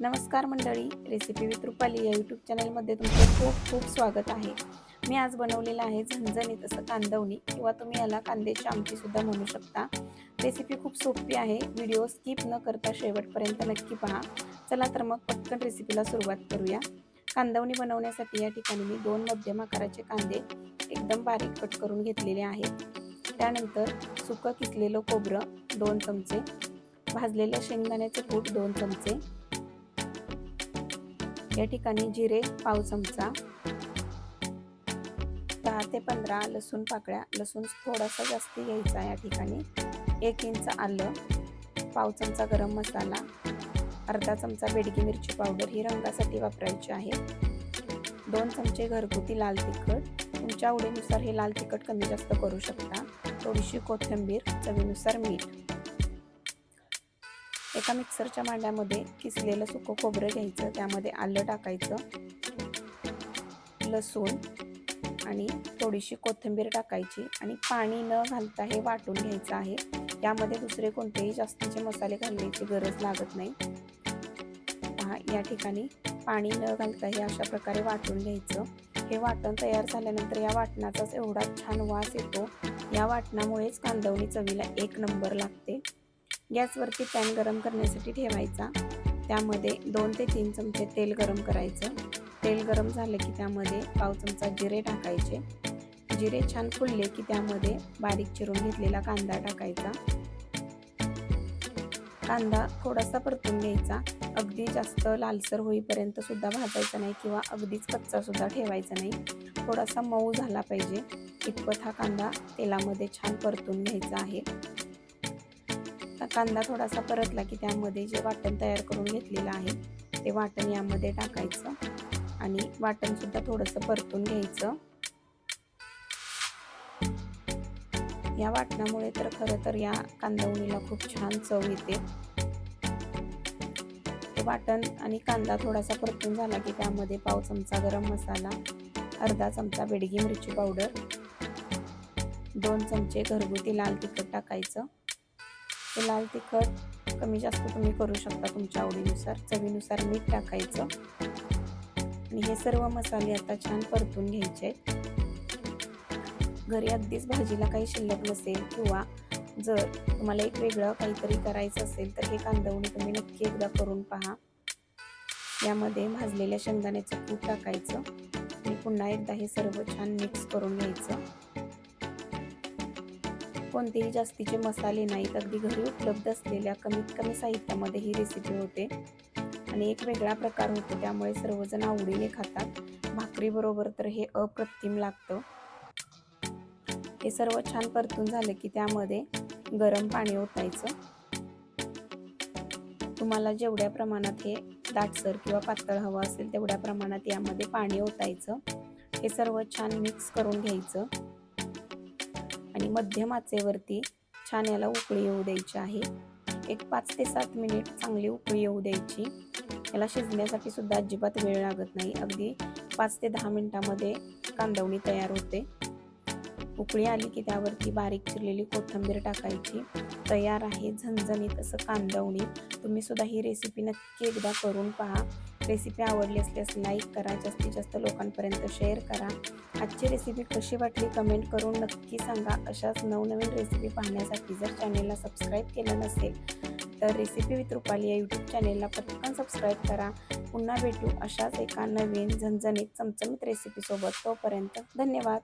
नमस्कार मंडळी recipe with Rupali या यूट्यूब चॅनलमध्ये तुमचं खूप खूप स्वागत आहे. मी आज बनवलेलं आहे झणझणीत असं कांदवणी किंवा तुम्ही याला कांद्याची आमटीसुद्धा म्हणू शकता. रेसिपी खूप सोपी आहे व्हिडिओ स्किप न करता शेवटपर्यंत नक्की पहा. चला तर मग पटकन रेसिपीला सुरुवात करूया. कांदवणी बनवण्यासाठी या ठिकाणी मी दोन मध्यम आकाराचे कांदे एकदम बारीक कट करून घेतलेले आहेत. त्यानंतर सुकं किसलेलं खोबरं दोन चमचे भाजलेल्या शेंगदाण्याचे कूट दोन चमचे या ठिकाणी जिरे पाव चमचा दहा ते पंधरा लसूण पाकळ्या लसूण थोडासा जास्त घ्यायचा या ठिकाणी. एक इंच आलं पाव चमचा गरम मसाला अर्धा चमचा बेडगी मिरची पावडर ही रंगासाठी वापरायची आहे. दोन चमचे घरगुती लाल तिखट. तुमच्या आवडीनुसार हे लाल तिखट कमी जास्त करू शकता. थोडीशी कोथिंबीर चवीनुसार मीठ. एका मिक्सरच्या भांड्यामध्ये किसलेलं सुकं खोबरं घ्यायचं त्यामध्ये आलं टाकायचं लसूण आणि थोडीशी कोथिंबीर टाकायची आणि पाणी न घालता हे वाटून घ्यायचं आहे. यामध्ये दुसरे कोणतेही जास्तीचे मसाले घालण्याची गरज लागत नाही. पहा या ठिकाणी पाणी न घालता हे अशा प्रकारे वाटून घ्यायचं. हे वाटण तयार झाल्यानंतर या वाटणाचाच एवढा छान वास येतो. या वाटणामुळेच कांदवणी चवीला एक नंबर लागते. गॅसवरती पॅन गरम करण्यासाठी ठेवायचा. त्यामध्ये दोन ते तीन चमचे तेल गरम करायचं. तेल गरम झालं की त्यामध्ये पाव चमचा जिरे टाकायचे. जिरे छान फुलले की त्यामध्ये बारीक चिरून घेतलेला कांदा टाकायचा. कांदा थोडासा परतून घ्यायचा. अगदी जास्त लालसर होईपर्यंत सुद्धा भाजायचा नाही किंवा अगदीच कच्चा सुद्धा ठेवायचा नाही. थोडासा मऊ झाला पाहिजे. इतपत हा कांदा तेलामध्ये छान परतून घ्यायचा आहे. कांदा थोडासा परतला की त्यामध्ये जे वाटण तयार करून घेतलेलं आहे ते वाटण यामध्ये टाकायचं आणि वाटण सुद्धा थोडंसं परतून घ्यायचं. या वाटणामुळे तर खरं तर या कांदवणीला खूप छान चव येते. वाटण आणि कांदा थोडासा परतून झाला की त्यामध्ये पाव चमचा गरम मसाला अर्धा चमचा बेडगी मिरची पावडर दोन चमचे घरगुती लाल तिखट टाकायचं. हे लाल तिखट कमी जास्त तुम्ही करू शकता तुमच्या आवडीनुसार. चवीनुसार मीठ टाकायचं. आणि हे सर्व मसाले आता छान परतून घ्यायचे आहेत. घरी अगदीच भाजीला काही शिल्लक नसेल किंवा जर तुम्हाला एक वेगळं काहीतरी करायचं असेल तर हे कांदवणी तुम्ही नक्की एकदा करून पहा. यामध्ये भाजलेल्या शेंगदाण्याचं कूट टाकायचं. आणि पुन्हा एकदा हे सर्व छान मिक्स करून घ्यायचं. कोणतेही जास्तीचे मसाले नाहीत. अगदी घरी उपलब्ध असलेल्या कमीत कमी साहित्यामध्ये ही रेसिपी होते. आणि एक वेगळा प्रकार होतो त्यामुळे सर्वजण आवडीने खातात. भाकरीबरोबर तर हे अप्रतिम लागतं. हे सर्व छान परतून झालं की त्यामध्ये गरम पाणी ओतायचं. तुम्हाला जेवढ्या प्रमाणात हे दाटसर किंवा पातळ हवं असेल तेवढ्या प्रमाणात यामध्ये पाणी ओतायचं. हे सर्व छान मिक्स करून घ्यायचं. आणि मध्यम आचेवरती छान याला उकळी येऊ द्यायची आहे. एक पाच ते सात मिनिट चांगली उकळी येऊ द्यायची. याला शिजण्यासाठी सुद्धा अजिबात वेळ लागत नाही. अगदी पाच ते दहा मिनिटामध्ये कांदवणी तयार होते. उकळी आली की त्यावरती बारीक चिरलेली कोथिंबीर टाकायची. तयार आहे झणझणीत असं कांदवणी. तुम्ही सुद्धा ही रेसिपी नक्की एकदा करून पहा. रेसिपी आवडली असल्यास लाईक करा जास्तीत जास्त लोकांपर्यंत शेअर करा. आजची रेसिपी कशी वाटली कमेंट करून नक्की सांगा. अशाच नवनवीन रेसिपी पाहण्यासाठी जर चॅनेलला सबस्क्राईब केलं नसेल तर रेसिपी विथ रुपाली या यूट्यूब चॅनेलला पटकन सबस्क्राईब करा. पुन्हा भेटू अशाच एका नवीन झणझणीत चमचमीत रेसिपीसोबत. तोपर्यंत धन्यवाद.